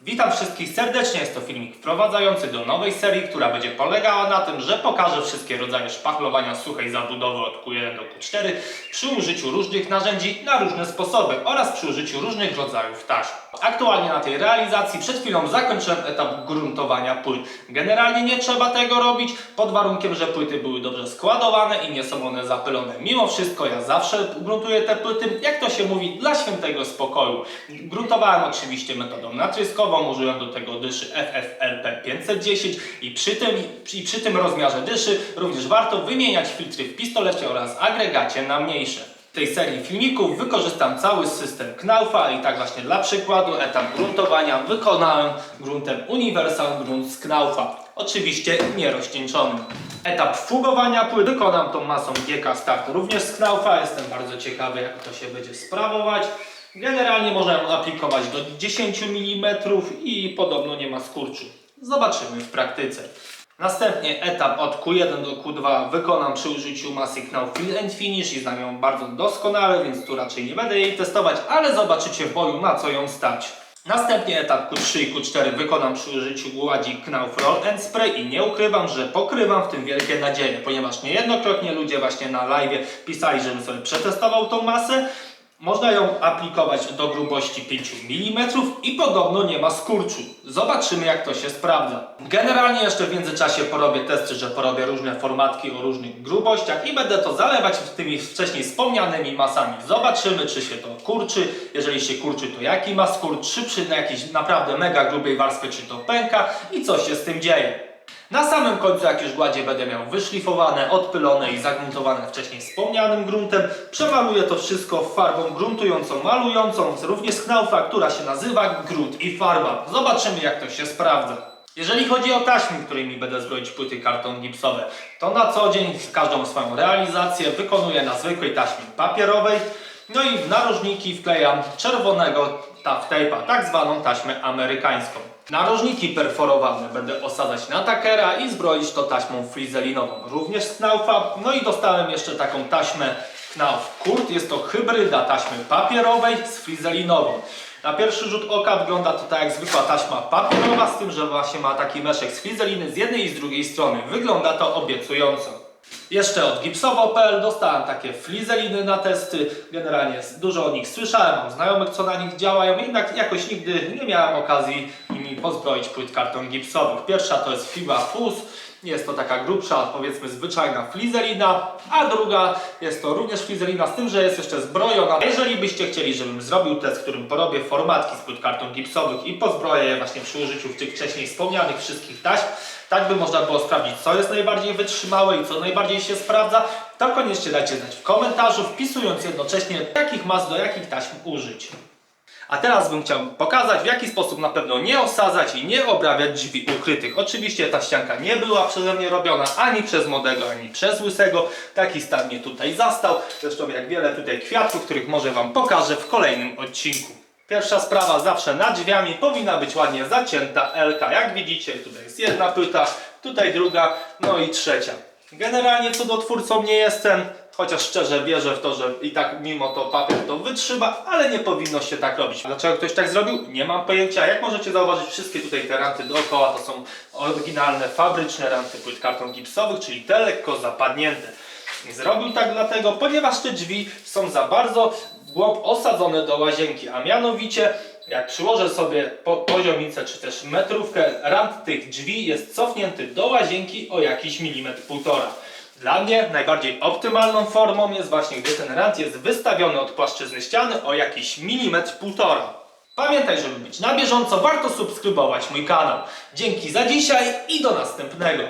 Witam wszystkich serdecznie, jest to filmik wprowadzający do nowej serii, która będzie polegała na tym, że pokażę wszystkie rodzaje szpachlowania suchej zabudowy od Q1 do Q4 przy użyciu różnych narzędzi na różne sposoby oraz przy użyciu różnych rodzajów taśm. Aktualnie na tej realizacji przed chwilą zakończyłem etap gruntowania płyt. Generalnie nie trzeba tego robić pod warunkiem, że płyty były dobrze składowane i nie są one zapylone. Mimo wszystko ja zawsze gruntuję te płyty, jak to się mówi, dla świętego spokoju. Gruntowałem oczywiście metodą natryskową, użyłem do tego dyszy FFLP 510 i przy tym, i przy tym rozmiarze dyszy również warto wymieniać filtry w pistolecie oraz agregacie na mniejsze. W tej serii filmików wykorzystam cały system Knaufa i tak właśnie dla przykładu etap gruntowania wykonałem gruntem Universal Grunt z Knaufa. Oczywiście nierozcieńczonym. Etap fugowania płyt wykonam tą masą GK Start również z Knaufa. Jestem bardzo ciekawy jak to się będzie sprawować. Generalnie można ją aplikować do 10 mm i podobno nie ma skurczu. Zobaczymy w praktyce. Następnie etap od Q1 do Q2 wykonam przy użyciu masy Knauf Fill and Finish i znam ją bardzo doskonale, więc tu raczej nie będę jej testować, ale zobaczycie w boju na co ją stać. Następnie etap Q3 i Q4 wykonam przy użyciu gładzi Knauf Roll and Spray i nie ukrywam, że pokrywam w tym wielkie nadzieje, ponieważ niejednokrotnie ludzie właśnie na live pisali, żebym sobie przetestował tą masę. Można ją aplikować do grubości 5 mm i podobno nie ma skurczu. Zobaczymy jak to się sprawdza. Generalnie jeszcze w międzyczasie porobię testy, że porobię różne formatki o różnych grubościach i będę to zalewać tymi wcześniej wspomnianymi masami. Zobaczymy czy się to kurczy. Jeżeli się kurczy to jaki ma skurcz, czy przy jakiejś naprawdę mega grubej warstwie czy to pęka i co się z tym dzieje. Na samym końcu, jak już gładzie będę miał wyszlifowane, odpylone i zagruntowane wcześniej wspomnianym gruntem, przemaluję to wszystko farbą gruntującą, malującą, również Knaufa, która się nazywa grunt i farba. Zobaczymy, jak to się sprawdza. Jeżeli chodzi o taśmy, którymi będę zbroić płyty karton gipsowe, to na co dzień każdą swoją realizację wykonuję na zwykłej taśmie papierowej. No i w narożniki wklejam czerwonego taff tape'a, tak zwaną taśmę amerykańską. Narożniki perforowane będę osadzać na takera i zbroić to taśmą frizelinową, również z Knaufa. No i dostałem jeszcze taką taśmę Knauf Kurt. Jest to hybryda taśmy papierowej z frizelinową. Na pierwszy rzut oka wygląda to tak jak zwykła taśma papierowa, z tym, że właśnie ma taki meszek z frizeliny z jednej i z drugiej strony. Wygląda to obiecująco. Jeszcze od gipsowo.pl dostałem takie flizeliny na testy. Generalnie dużo o nich słyszałem, mam znajomych, co na nich działają, jednak jakoś nigdy nie miałem okazji nimi pozbroić płyt karton gipsowych. Pierwsza to jest FIBA Fus. Jest to taka grubsza, powiedzmy zwyczajna flizelina, a druga jest to również flizelina, z tym, że jest jeszcze zbrojona. Jeżeli byście chcieli, żebym zrobił test, w którym porobię formatki z płyt karton gipsowych i pozbroję je właśnie przy użyciu tych wcześniej wspomnianych wszystkich taśm, tak by można było sprawdzić, co jest najbardziej wytrzymałe i co najbardziej się sprawdza, to koniecznie dajcie znać w komentarzu, wpisując jednocześnie, jakich mas do jakich taśm użyć. A teraz bym chciał pokazać, w jaki sposób na pewno nie osadzać i nie obrabiać drzwi ukrytych. Oczywiście ta ścianka nie była przeze mnie robiona ani przez młodego, ani przez łysego. Taki stan mnie tutaj zastał. Zresztą jak wiele tutaj kwiatów, których może Wam pokażę w kolejnym odcinku. Pierwsza sprawa, zawsze nad drzwiami powinna być ładnie zacięta Elka. Jak widzicie, tutaj jest jedna płyta, tutaj druga, no i trzecia. Generalnie cudotwórcą nie jestem, chociaż szczerze wierzę w to, że i tak mimo to papier to wytrzyma, ale nie powinno się tak robić. Dlaczego ktoś tak zrobił? Nie mam pojęcia. Jak możecie zauważyć, wszystkie tutaj te ranty dookoła to są oryginalne, fabryczne ranty płyt karton gipsowych, czyli te lekko zapadnięte. Zrobił tak dlatego, ponieważ te drzwi są za bardzo w głąb osadzone do łazienki, a mianowicie jak przyłożę sobie po, poziomicę czy też metrówkę, rant tych drzwi jest cofnięty do łazienki o jakiś milimetr półtora. Dla mnie najbardziej optymalną formą jest właśnie, gdy ten rant jest wystawiony od płaszczyzny ściany o jakiś milimetr półtora. Pamiętaj, żeby być na bieżąco, warto subskrybować mój kanał. Dzięki za dzisiaj i do następnego.